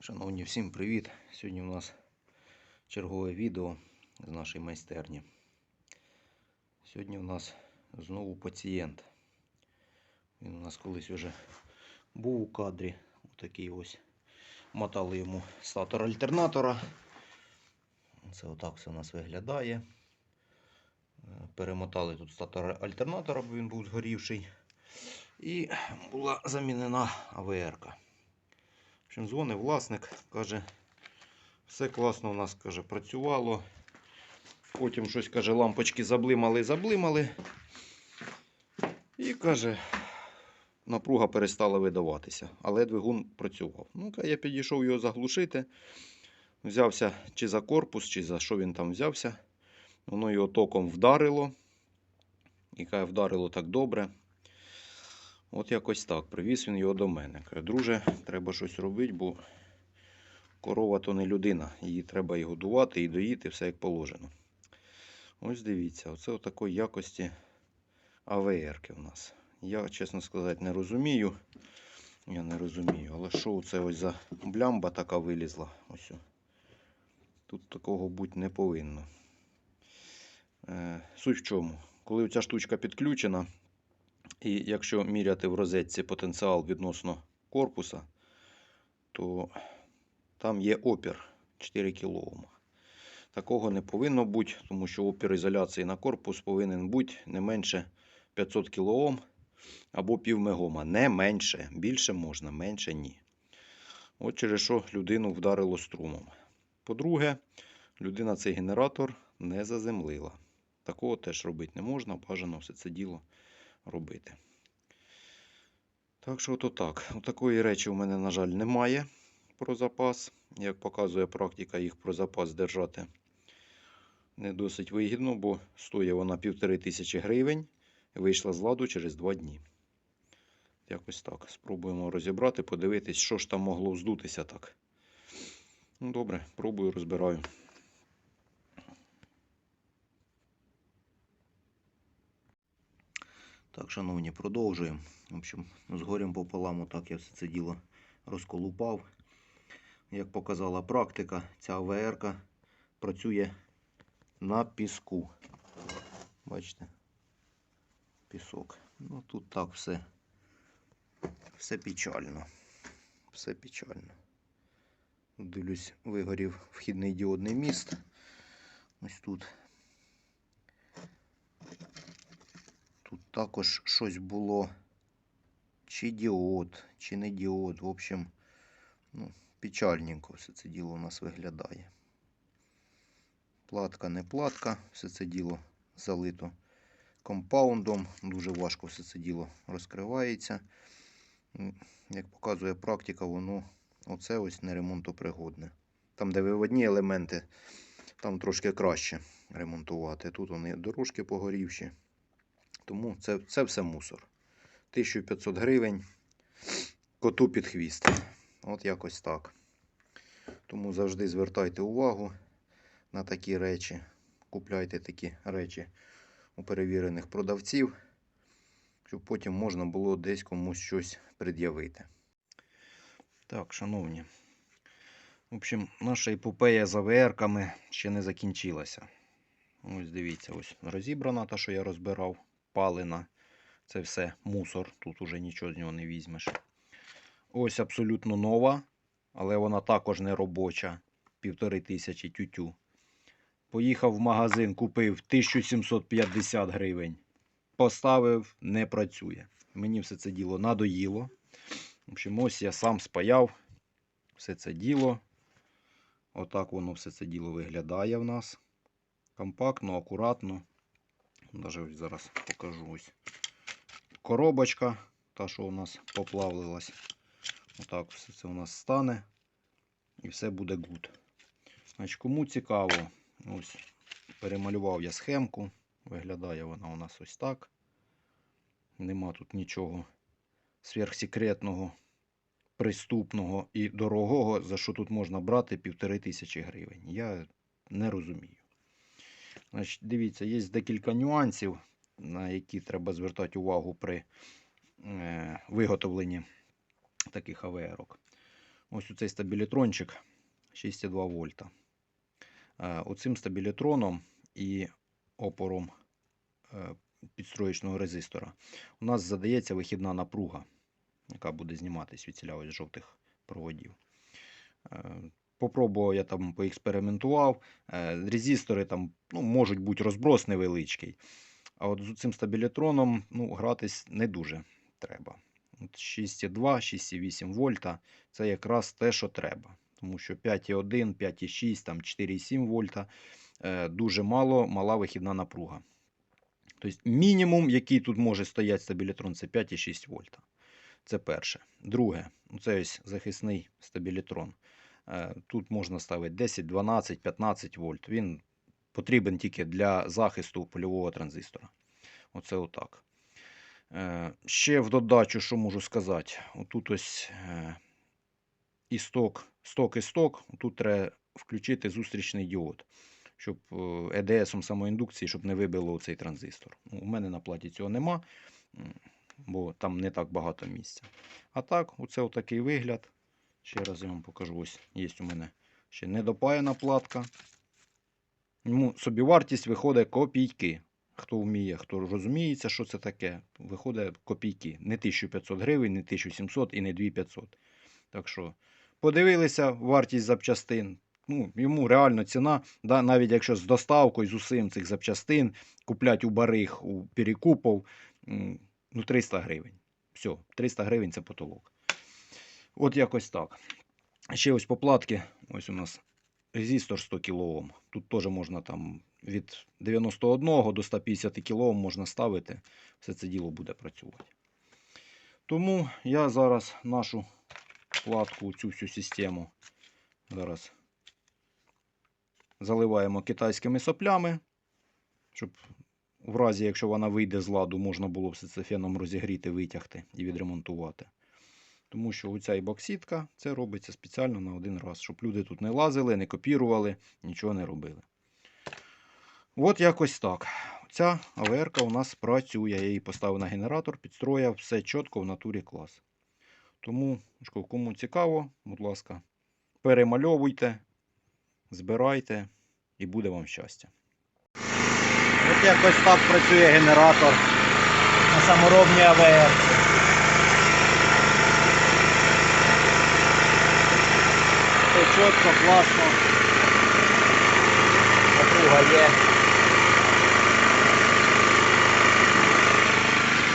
Шановні, всім привіт! Сьогодні у нас чергове відео з нашої майстерні. Сьогодні у нас знову пацієнт. Він у нас колись вже був у кадрі. Отакий ось. Мотали йому статор альтернатора. Це отак все у нас виглядає. Е, Перемотали тут статор альтернатора, бо він був згорівший. І була замінена АВР-ка. Общем, дзвонить власник, каже, все класно у нас каже, працювало. Потім щось каже, лампочки заблимали, заблимали. І каже, напруга перестала видаватися, але двигун працював. Ну, я підійшов його заглушити. Взявся чи за корпус, чи за що він там взявся. Воно його током вдарило. І каже, вдарило так добре. От якось так. Привіз він його до мене. Каже, друже, треба щось робити, бо корова то не людина. Її треба і годувати, і доїти, все як положено. Ось дивіться, оце в такої якості АВРки у нас. Я, чесно сказати, не розумію. Я не розумію. Але що це ось за блямба така вилізла? Ось. Тут такого бути не повинно. Е, суть в чому? Коли ця штучка підключена, і якщо міряти в розетці потенціал відносно корпуса, то там є опір 4 кОм. Такого не повинно бути, тому що опір ізоляції на корпус повинен бути не менше 500 кОм або пів мегома. Не менше. Більше можна, менше ні. От через що людину вдарило струмом. По-друге, людина цей генератор не заземлила. Такого теж робити не можна, бажано все це діло робити. Так що ото так. Такої речі у мене, на жаль, немає про запас. Як показує практика, їх про запас держати не досить вигідно, бо стоїть вона півтори тисячі гривень і вийшла з ладу через два дні. Якось так. Спробуємо розібрати, подивитись, що ж там могло вздутися так. Ну, добре, пробую, розбираю. Так, шановні, продовжуємо. В общем, з горем пополам отак я все це діло розколупав. Як показала практика, ця АВР працює на піску. Бачите? Пісок. Ну тут так все. Все печально. Все печально. Дивлюсь, вигорів вхідний діодний міст. Ось тут. Тут також щось було. Чи діод, чи не діод. В общем, ну, печальненько все це діло у нас виглядає. Платка не платка, все це діло залито компаундом. Дуже важко все це діло розкривається. Як показує практика, воно оце ось не ремонтопригодне. Там, де виводні елементи, там трошки краще ремонтувати. Тут вони дорожки погорівші. Тому це, це все мусор. 1500 гривень коту під хвіст. От якось так. Тому завжди звертайте увагу на такі речі. Купляйте такі речі у перевірених продавців, щоб потім можна було десь комусь щось пред'явити. Так, шановні. В общем, наша епопея з АВРками ще не закінчилася. Ось дивіться, ось розібрана та, що я розбирав, палена. Це все мусор, тут уже нічого з нього не візьмеш. Ось абсолютно нова, але вона також не робоча. Півтори тисячі тютю. Поїхав в магазин, купив 1750 гривень. Поставив, не працює. Мені все це діло надоїло. В общем, ось я сам спаяв все це діло. Отак воно все це діло виглядає в нас. Компактно, акуратно. Даже зараз покажу ось. Коробочка, та, що у нас поплавилась. Отак все це у нас стане. І все буде гуд. Значить, кому цікаво, ось перемалював я схемку. Виглядає вона у нас ось так. Нема тут нічого сверхсекретного, приступного і дорогого, за що тут можна брати півтори тисячі гривень. Я не розумію. Значить, дивіться, є декілька нюансів, на які треба звертати увагу при е, виготовленні таких АВРок. ось цей стабілітрончик 6,2 вольта. Е, Оцим стабілітроном і опором е, підстроєчного резистора у нас задається вихідна напруга, яка буде зніматись від ось жовтих проводів. Е, Попробував я там поекспериментував. Е, Резистори там ну, можуть бути розброс невеличкий. А от з цим стабілітроном ну, гратись не дуже треба. От 6,2, 6,8 вольта це якраз те, що треба. Тому що 5,1, 5,6, там 4,7 вольта е, дуже мало, мала вихідна напруга. Тобто мінімум, який тут може стояти стабілітрон, це 5,6 вольта. Це перше. Друге, ну, це ось захисний стабілітрон. Е, Тут можна ставити 10, 12, 15 вольт. Він потрібен тільки для захисту польового транзистора. Оце отак. Е, Ще в додачу, що можу сказати, отут ось е, і сток, сток і сток. Тут треба включити зустрічний діод, щоб ЕДСом самоіндукції, щоб не вибило цей транзистор. Ну, У мене на платі цього нема, бо там не так багато місця. А так, оце отакий вигляд. Ще раз я вам покажу. Ось є у мене ще недопаяна платка. Йому собівартість виходить копійки. Хто вміє, хто розуміється, що це таке, виходить копійки. Не 1500 гривень, не 1700 і не 2500. Так що подивилися вартість запчастин. Ну, йому реально ціна, да, навіть якщо з доставкою, з усім цих запчастин, куплять у барих, у перекупов, ну 300 гривень. Все, 300 гривень це потолок. От якось так. Ще ось по платки. Ось у нас резистор 100 кОм. Тут теж можна там від 91 до 150 кОм можна ставити. Все це діло буде працювати. Тому я зараз нашу платку, цю всю систему зараз заливаємо китайськими соплями, щоб в разі, якщо вона вийде з ладу, можна було все це феном розігріти, витягти і відремонтувати. Тому що оця і боксітка, це робиться спеціально на один раз, щоб люди тут не лазили, не копірували, нічого не робили. От якось так. Ця АВР у нас працює. Я її поставив на генератор, підстроїв, все чітко в натурі клас. Тому, кому цікаво, будь ласка, перемальовуйте, збирайте і буде вам щастя. От якось так працює генератор на саморобній АВР. Чітко, класно. Напруга є.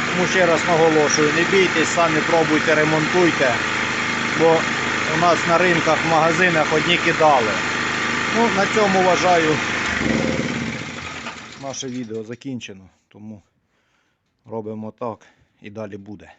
Тому ще раз наголошую, не бійтесь, самі пробуйте, ремонтуйте, бо у нас на ринках, в магазинах одні кидали. Ну, на цьому вважаю наше відео закінчено, тому робимо так і далі буде.